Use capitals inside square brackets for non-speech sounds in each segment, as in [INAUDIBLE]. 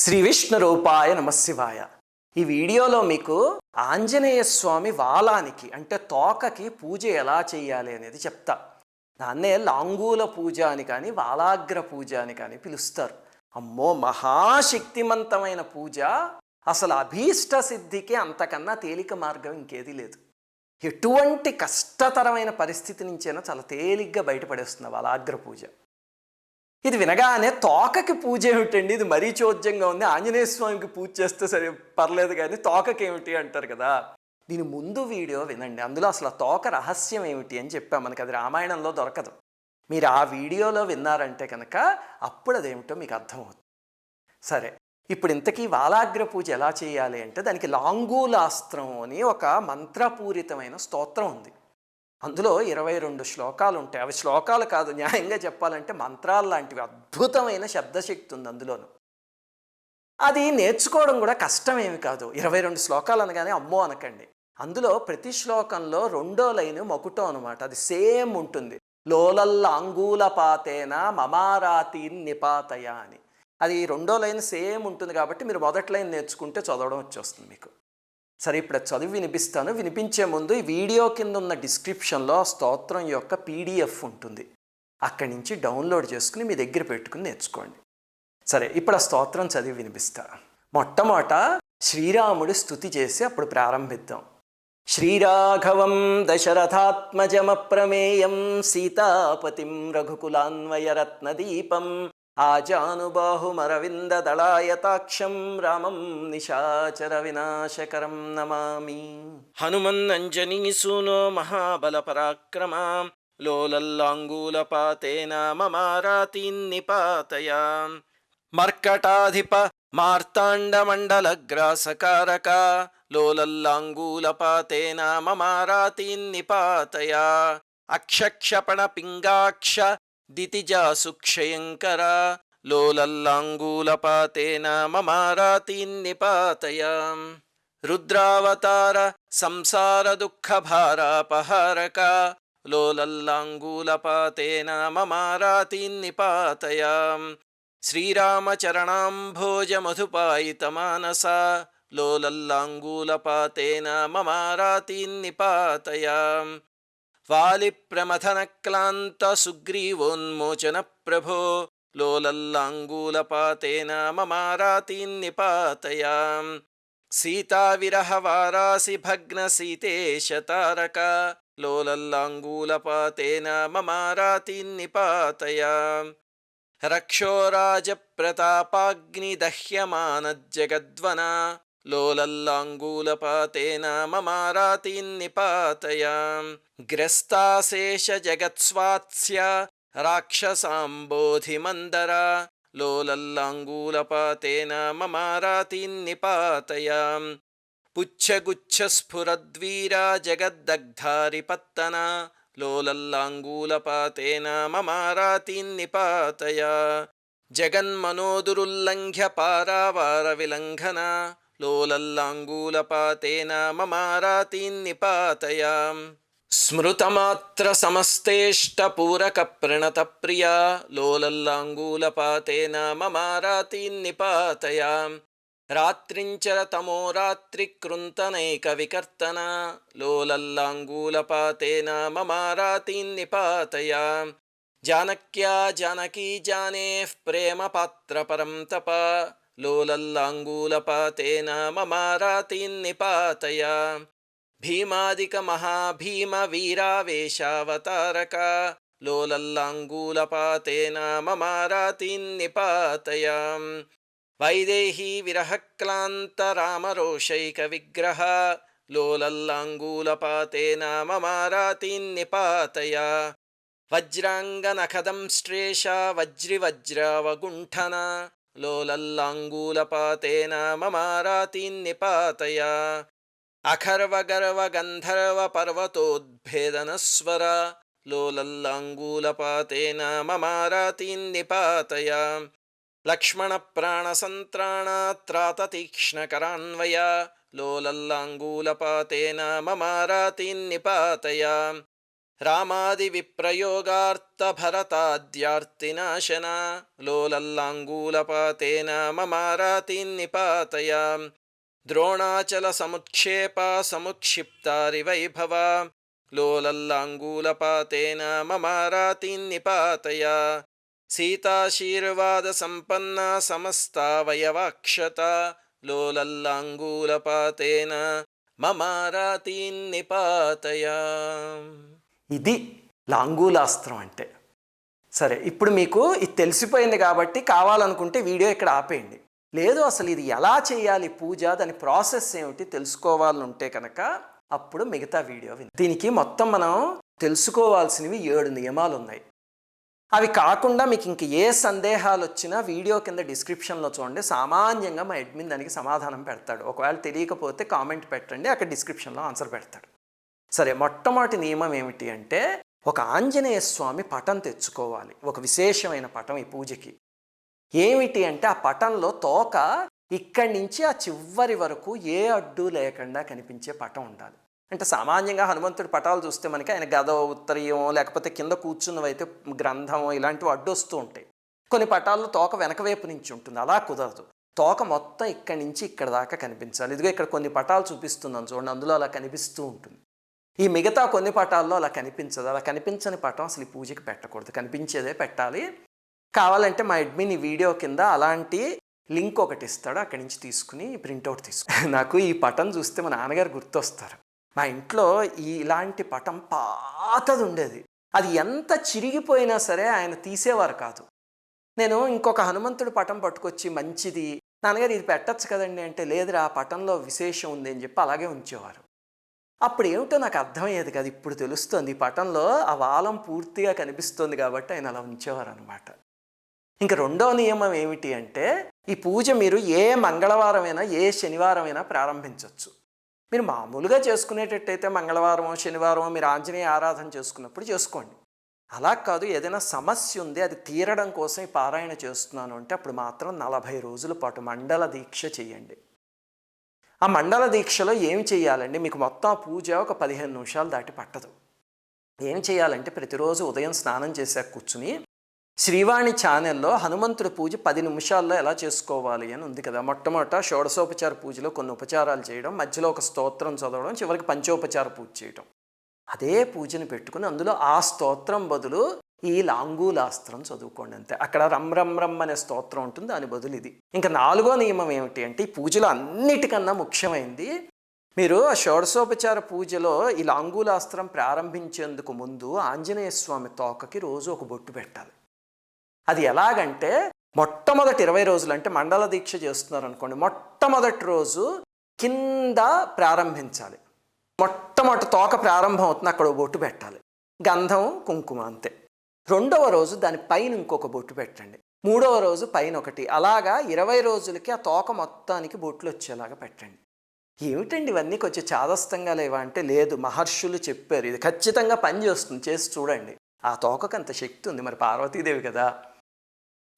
శ్రీ విష్ణు రూపాయ నమశివాయ ఈ వీడియోలో మీకు ఆంజనేయ స్వామి వాలానికి అంటే తోకకి పూజ ఎలా చేయాలి అనేది చెప్తా. దాన్నే లాంగూల పూజ అని కానీ వాలాగ్ర పూజ అని కానీ పిలుస్తారు. అమ్మో మహాశక్తిమంతమైన పూజ. అసలు అభీష్ట సిద్ధికి అంతకన్నా తేలిక మార్గం ఇంకేది లేదు. ఎటువంటి కష్టతరమైన పరిస్థితి నుంచైనా చాలా తేలిగ్గా బయటపడేస్తుంది వాలాగ్ర పూజ. ఇది వినగానే తోకకి పూజ ఏమిటండి? ఇది మరీ చోద్యంగా ఉంది. ఆంజనేయ స్వామికి పూజ చేస్తే సరే పర్లేదు కానీ తోకకి ఏమిటి అంటారు కదా? దీని ముందు వీడియో వినండి. అందులో అసలు తోక రహస్యం ఏమిటి అని చెప్పాం. మనకి అది రామాయణంలో దొరకదు. మీరు ఆ వీడియోలో విన్నారంటే కనుక అప్పుడు అదేమిటో మీకు అర్థమవుతుంది. సరే ఇప్పుడు ఇంతకీ వాలాగ్ర పూజ ఎలా చేయాలి అంటే దానికి లాంగూలాస్త్రం అని ఒక మంత్రపూరితమైన స్తోత్రం ఉంది. అందులో ఇరవై రెండు శ్లోకాలు ఉంటాయి. అవి శ్లోకాలు కాదు న్యాయంగా చెప్పాలంటే మంత్రాలు లాంటివి. అద్భుతమైన శబ్దశక్తి ఉంది అందులోను. అది నేర్చుకోవడం కూడా కష్టమేమి కాదు. ఇరవై రెండు శ్లోకాలు అనగానే అమ్మో అనకండి. అందులో ప్రతి శ్లోకంలో రెండో లైన్ మకుటం అనమాట అది సేమ్ ఉంటుంది. లోలల్ల అంగూలపాతేన మమారాతి నిపాతయ అని అది రెండో లైన్ సేమ్ ఉంటుంది కాబట్టి మీరు మొదటి లైన్ నేర్చుకుంటే చదవడం వచ్చేస్తుంది మీకు. సరే ఇప్పుడు చదివి వినిపిస్తాను. వినిపించే ముందు ఈ వీడియో కింద ఉన్న డిస్క్రిప్షన్లో స్తోత్రం యొక్క పీడిఎఫ్ ఉంటుంది. అక్కడి నుంచి డౌన్లోడ్ చేసుకుని మీ దగ్గర పెట్టుకుని నేర్చుకోండి. సరే ఇప్పుడు ఆ స్తోత్రం చదివి వినిపిస్తా. మొట్టమొదట శ్రీరాముడు స్థుతి చేసి అప్పుడు ప్రారంభిద్దాం. శ్రీరాఘవం దశరథాత్మజమప్రమేయం సీతాపతిం రఘుకులాన్వయరత్నదీపం ఆజానుబాహుమరవిందదళాయతాక్షం రామం నిశాచర వినాశకరం నమామి. హనుమన్నంజనీసూనో మహాబల పరాక్రమా లోలల్లాంగూలపాతేన మమారాతీన్నిపాతయా. మర్కటాధిప మార్తాండమండలగ్రాసకారక లోలల్లాంగూలపాతేన మమారాతీన్నిపాతయా. అక్షక్షపణ పింగాక్ష దితిజాసుక్షయంకర లోలల్లాంగూలపాతేన మమారాతీన్నిపాతయ రుద్రావతార సంసార దుఃఖభారాపహారక లోలల్లాంగూలపాతేన మమారాతీన్నిపాతయ శ్రీరామచరణాంభోజమధుపాయితమానస లోలల్లాంగూలపాతేన మమారాతీన్నిపాతయ వాలిప్రమథనక్లాంత సుగ్రీవోన్మోచన ప్రభో లోలల్లాంగూలపాతేన మమారాతీన్నిపాతయా సీతావిరహవారాసి భగ్న సీతేశతారక లోలల్లాంగూలపాతేన మమారాతీన్నిపాతయా రక్షోరాజప్రతాపాగ్నిదహ్యమానజ్జగద్వన లోలల్లాంగూలపాతేన మమారాతీన్నిపాతయా గ్రస్తాశేషజగత్స్వాత్స్య రాక్షసాంబోధిమందర లోలల్లాంగూలపాతేన మమారాతీన్నిపాతయా పుచ్చగుచ్చస్ఫురద్వీరా జగద్దగ్ధారిపత్తన లోలల్లాంగూలపాతేన మమారాతీన్నిపాతయా జగన్మనోదురుల్లంఘ్య పారావార విలంఘన లోలల్లాంగూలపాతేన మమారాతీన్నిపాతయా స్మృతమాత్ర సమస్తేష్టపూరక ప్రణత ప్రియా లోలల్లాంగూలపాతేన మమారాతీన్నిపాతయా రాత్రించర తమో రాత్రికృంతనైక వికర్తన లోలల్లాంగూలపాతేన లోలల్లాంగూలపాతేన మమారాతీన్నిపాతయా భీమాదిక మహాభీమ వీరావేశావతారక లోలల్లాంగూలపాతేన మమారాతీన్నిపాతయా వైదేహీ విరహక్లాంత రామరోషైక విగ్రహ లోలల్లాంగూలపాతేన మమారాతీన్నిపాతయా వజ్రాంగనఖదం వజ్రివజ్రవగుంఠన लोलल्लाङ्गूलपातेन ममारातीन्निपातया। अखर्वगर्वगन्धर्वपर्वतोद्भेदनस्वर। लोलल्लाङ्गूलपातेन ममारातीन्निपातया। लक्ष्मणप्राणसन्त्राणात्राततीक्ष्णकरान्वया। लोलल्लाङ्गूलपातेन ममारातीन्निपातया। रामादिविप्रयोगार्तभरताद्यार्तिनाशना लोलल्लाङ्गूलपातेन ममारातीन्निपातया द्रोणाचलसमुत्क्षेपा समुक्षिप्तारिवैभवा लोलल्लाङ्गूलपातेन ममारातिन्निपातया सीताशीर्वादसम्पन्ना समस्तावयवाक्षता लोलल्लाङ्गूलपातेन ममारातीन्निपातया। ఇది లాంగూలాస్త్రం అంటే. సరే ఇప్పుడు మీకు ఇది తెలిసిపోయింది కాబట్టి కావాలనుకుంటే వీడియో ఇక్కడ ఆపేయండి. లేదు అసలు ఇది ఎలా చేయాలి పూజ దాని ప్రాసెస్ ఏమిటి తెలుసుకోవాలని ఉంటే కనుక అప్పుడు మిగతా వీడియో విని. దీనికి మొత్తం మనం తెలుసుకోవాల్సినవి ఏడు నియమాలు ఉన్నాయి అవి కాకుండా మీకు ఇంక ఏ సందేహాలు వచ్చినా వీడియో కింద డిస్క్రిప్షన్లో చూడండి. సామాన్యంగా మా అడ్మిన్ దానికి సమాధానం పెడతాడు. ఒకవేళ తెలియకపోతే కామెంట్ పెట్టండి అక్కడ డిస్క్రిప్షన్లో ఆన్సర్ పెడతాడు. సరే మొట్టమొదటి నియమం ఏమిటి అంటే ఒక ఆంజనేయ స్వామి పటం తెచ్చుకోవాలి ఒక విశేషమైన పటం ఈ పూజకి. ఏమిటి అంటే ఆ పటంలో తోక ఇక్కడి నుంచి ఆ చివరి వరకు ఏ అడ్డు లేకుండా కనిపించే పటం ఉండాలి. అంటే సామాన్యంగా హనుమంతుడి పటాలు చూస్తే మనకి ఆయన గద ఉత్తరీయం లేకపోతే కింద కూర్చున్నవైతే గ్రంథం ఇలాంటివి అడ్డు వస్తూ ఉంటాయి. కొన్ని పటాల్లో తోక వెనక వైపు నుంచి ఉంటుంది అలా కుదరదు. తోక మొత్తం ఇక్కడి నుంచి ఇక్కడ దాకా కనిపించాలి. ఇదిగో ఇక్కడ కొన్ని పటాలు చూపిస్తున్నాను చూడండి అందులో అలా కనిపిస్తూ ఉంటుంది. ఈ మిగతా కొన్ని పటాల్లో అలా కనిపించదు. అలా కనిపించని పటం అసలు ఈ పూజకి పెట్టకూడదు. కనిపించేదే పెట్టాలి. కావాలంటే మా అడ్మిన్ ఈ వీడియో కింద అలాంటి లింక్ ఒకటి ఇస్తాడు. అక్కడి నుంచి తీసుకుని ప్రింట్అవుట్ తీసుకు [LAUGHS] నాకు ఈ పటం చూస్తే మా నాన్నగారు గుర్తొస్తారు. మా ఇంట్లో ఈ ఇలాంటి పటం పాతది ఉండేది. అది ఎంత చిరిగిపోయినా సరే ఆయన తీసేవారు కాదు. నేను ఇంకొక హనుమంతుడు పటం పట్టుకొచ్చి మంచిది. నాన్నగారు ఇది పెట్టచ్చు కదండి అంటే లేదురా ఆ పటంలో విశేషం ఉంది అని చెప్పి అలాగే ఉంచేవారు. అప్పుడు ఏమిటో నాకు అర్థమయ్యేది కాదు. ఇప్పుడు తెలుస్తుంది. ఈ పటంలో ఆ వాలం పూర్తిగా కనిపిస్తుంది కాబట్టి ఆయన అలా ఉంచేవారు అనమాట ఇంకా రెండో నియమం ఏమిటి అంటే ఈ పూజ మీరు ఏ మంగళవారమైనా ఏ శనివారమైనా ప్రారంభించవచ్చు మీరు మామూలుగా చేసుకునేటట్టయితే మంగళవారమో శనివారమో మీరు ఆంజనేయ ఆరాధన చేసుకున్నప్పుడు చేసుకోండి. అలా కాదు. ఏదైనా సమస్య ఉంది అది తీరడం కోసం ఈ పారాయణ చేస్తున్నాను అంటే అప్పుడు మాత్రం నలభై రోజుల పాటు మండల దీక్ష చేయండి. ఆ మండల దీక్షలో ఏమి చేయాలండి? మీకు మొత్తం ఆ పూజ ఒక పదిహేను నిమిషాలు దాటి పట్టదు. ఏం చేయాలంటే ప్రతిరోజు ఉదయం స్నానం చేశాక కూర్చుని శ్రీవాణి ఛానల్లో హనుమంతుడి పూజ పది నిమిషాల్లో ఎలా చేసుకోవాలి అని ఉంది కదా. మొట్టమొదట షోడశోపచార పూజలో కొన్ని ఉపచారాలు చేయడం మధ్యలో ఒక స్తోత్రం చదవడం చివరికి పంచోపచార పూజ చేయడం అదే పూజను పెట్టుకుని అందులో ఆ స్తోత్రం బదులు ఈ లాంగూలాస్త్రం చదువుకోండి అంతే. అక్కడ రమ్ రమ్ రమ్ అనే స్తోత్రం ఉంటుంది దాని బదులు ఇది. ఇంకా నాలుగో నియమం ఏమిటి అంటే ఈ పూజలో అన్నిటికన్నా ముఖ్యమైనది మీరు ఆ షోడశోపచార పూజలో ఈ లాంగూలాస్త్రం ప్రారంభించేందుకు ముందు ఆంజనేయ స్వామి తోకకి రోజు ఒక బొట్టు పెట్టాలి. అది ఎలాగంటే మొట్టమొదటి ఇరవై రోజులు అంటే మండల దీక్ష చేస్తున్నారు అనుకోండి మొట్టమొదటి రోజు కింద ప్రారంభించాలి. మొట్టమొదటి తోక ప్రారంభం అవుతుంది అక్కడ బొట్టు పెట్టాలి. గంధం కుంకుమ అంతే. రెండవ రోజు దాని పైన ఇంకొక బొట్టు పెట్టండి. మూడవ రోజు పైన ఒకటి. అలాగా ఇరవై రోజులకి ఆ తోక మొత్తానికి బొట్లు వచ్చేలాగా పెట్టండి. ఏమిటండి ఇవన్నీ? కొంచెం చాదస్తంగా లేవా? అంటే లేదు. మహర్షులు చెప్పారు. ఇది ఖచ్చితంగా పని చేస్తుంది. చేసి చూడండి. ఆ తోకకు అంత శక్తి ఉంది. మరి పార్వతీదేవి కదా.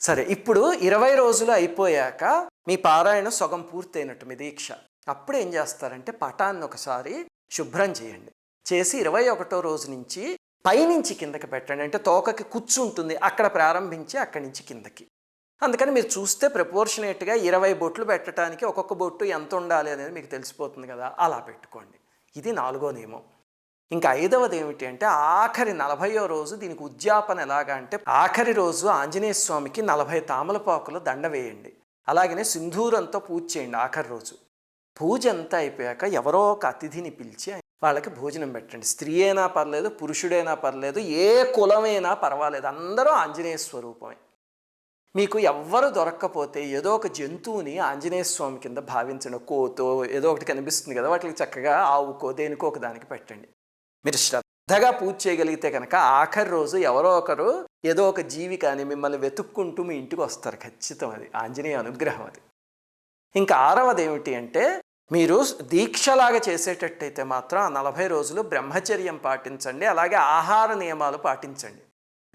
సరే ఇప్పుడు ఇరవై రోజులు అయిపోయాక మీ పారాయణ సగం పూర్తయినట్టు మీ దీక్ష. అప్పుడు ఏం చేస్తారంటే పటాన్ని ఒకసారి శుభ్రం చేయండి. చేసి ఇరవై ఒకటో రోజు నుంచి పైనుంచి కిందకి పెట్టండి. అంటే తోకకి కూర్చుంటుంది అక్కడ ప్రారంభించి అక్కడి నుంచి కిందకి. అందుకని మీరు చూస్తే ప్రపోర్షనేట్గా ఇరవై బొట్లు పెట్టడానికి ఒక్కొక్క బొట్టు ఎంత ఉండాలి అనేది మీకు తెలిసిపోతుంది కదా. అలా పెట్టుకోండి. ఇది నాలుగో నియమం. ఇంకా ఐదవది ఏమిటి అంటే ఆఖరి నలభయో రోజు దీనికి ఉద్యాపన ఎలాగా అంటే ఆఖరి రోజు ఆంజనేయ స్వామికి నలభై తామలపాకులు దండ వేయండి. అలాగనే సింధూరంతో పూజ చేయండి ఆఖరి రోజు. పూజ అంతా అయిపోయాక ఎవరో ఒక అతిథిని పిలిచి వాళ్ళకి భోజనం పెట్టండి. స్త్రీ అయినా పర్లేదు పురుషుడైనా పర్లేదు ఏ కులమైనా పర్వాలేదు. అందరూ ఆంజనేయ స్వరూపమే. మీకు ఎవ్వరు దొరక్కపోతే ఏదో ఒక జంతువుని ఆంజనేయ స్వామి కింద భావించండి కోతో ఏదో ఒకటి కనిపిస్తుంది కదా వాటికి చక్కగా ఆవుకో దేనికో ఒక దానికి పెట్టండి. మీరు శ్రద్ధగా పూజ చేయగలిగితే కనుక ఆఖరి రోజు ఎవరో ఒకరు ఏదో ఒక జీవి కానీ మిమ్మల్ని వెతుక్కుంటూ మీ ఇంటికి వస్తారు. ఖచ్చితం అది. ఆంజనేయ అనుగ్రహం అది. ఇంకా ఆరవది ఏమిటి అంటే మీరు దీక్షలాగా చేసేటట్టయితే మాత్రం ఆ నలభై రోజులు బ్రహ్మచర్యం పాటించండి అలాగే ఆహార నియమాలు పాటించండి.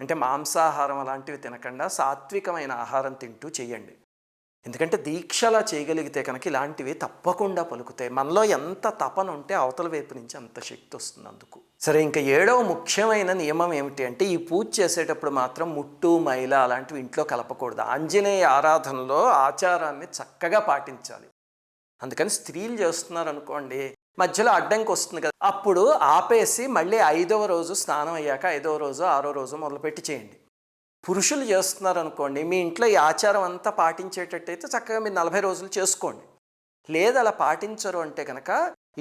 అంటే మాంసాహారం అలాంటివి తినకుండా సాత్వికమైన ఆహారం తింటూ చేయండి. ఎందుకంటే దీక్షలా చేయగలిగితే కనుక ఇలాంటివి తప్పకుండా పలుకుతాయి. మనలో ఎంత తపన ఉంటే అవతల వైపు నుంచి అంత శక్తి వస్తుంది అందుకు. సరే ఇంకా ఏడవ ముఖ్యమైన నియమం ఏమిటి అంటే ఈ పూజ చేసేటప్పుడు మాత్రం ముట్టు మైల అలాంటివి ఇంట్లో కలపకూడదు. ఆంజనేయ ఆరాధనలో ఆచారాన్ని చక్కగా పాటించాలి. అందుకని స్త్రీలు చేస్తున్నారు అనుకోండి మధ్యలో అడ్డంకి వస్తుంది కదా. అప్పుడు ఆపేసి మళ్ళీ ఐదవ రోజు స్నానం అయ్యాక ఐదవ రోజు ఆరో రోజు మొదలుపెట్టి చేయండి. పురుషులు చేస్తున్నారు అనుకోండి మీ ఇంట్లో ఈ ఆచారం అంతా పాటించేటట్టయితే చక్కగా మీరు నలభై రోజులు చేసుకోండి. లేదు అలా పాటించరు అంటే కనుక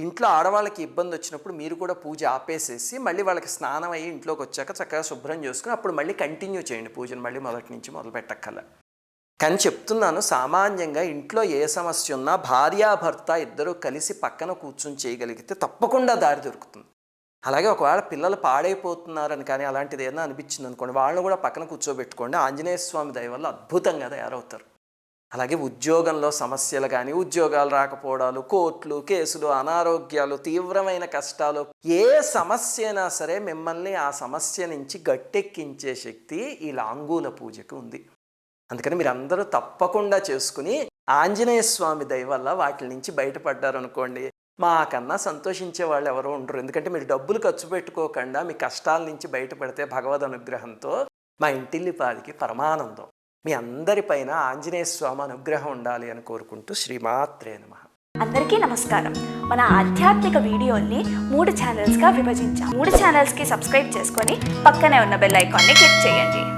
ఇంట్లో ఆడవాళ్ళకి ఇబ్బంది వచ్చినప్పుడు మీరు కూడా పూజ ఆపేసేసి మళ్ళీ వాళ్ళకి స్నానం అయ్యి ఇంట్లోకి వచ్చాక చక్కగా శుభ్రం చేసుకుని అప్పుడు మళ్ళీ కంటిన్యూ చేయండి పూజను మళ్ళీ మొదటి నుంచి మొదలు పెట్టక్కల కానీ చెప్తున్నాను సామాన్యంగా ఇంట్లో ఏ సమస్య ఉన్నా భార్యాభర్త ఇద్దరూ కలిసి పక్కన కూర్చొని చేయగలిగితే తప్పకుండా దారి దొరుకుతుంది. అలాగే ఒకవేళ పిల్లలు పాడైపోతున్నారని కానీ అలాంటిది ఏదైనా అనిపించింది అనుకోండి వాళ్ళని కూడా పక్కన కూర్చోబెట్టుకోండి. ఆంజనేయ స్వామి దయ వల్ల అద్భుతంగా తయారవుతారు. అలాగే ఉద్యోగంలో సమస్యలు కానీ ఉద్యోగాలు రాకపోవడాలు కోర్టులు కేసులు అనారోగ్యాలు తీవ్రమైన కష్టాలు ఏ సమస్య అయినా సరే మిమ్మల్ని ఆ సమస్య నుంచి గట్టెక్కించే శక్తి ఈ లాంగూల పూజకు ఉంది. అందుకని మీరు అందరూ తప్పకుండా చేసుకుని ఆంజనేయ స్వామి దయ వల్ల వాటి నుంచి బయటపడ్డారు అనుకోండి మాకన్నా సంతోషించే వాళ్ళు ఎవరో ఉండరు. ఎందుకంటే మీరు డబ్బులు ఖర్చు పెట్టుకోకుండా మీ కష్టాల నుంచి బయటపడితే భగవద్ అనుగ్రహంతో మా ఇంటిల్లిపాదికి పరమానందం. మీ అందరిపైన ఆంజనేయ స్వామి అనుగ్రహం ఉండాలి అని కోరుకుంటూ శ్రీమాత్రే నమ. అందరికీ నమస్కారం. మన ఆధ్యాత్మిక వీడియోల్ని మూడు ఛానల్స్గా విభజించాం. మూడు ఛానల్స్కి సబ్స్క్రైబ్ చేసుకొని పక్కనే ఉన్న బెల్ ఐకాన్ని క్లిక్ చేయండి.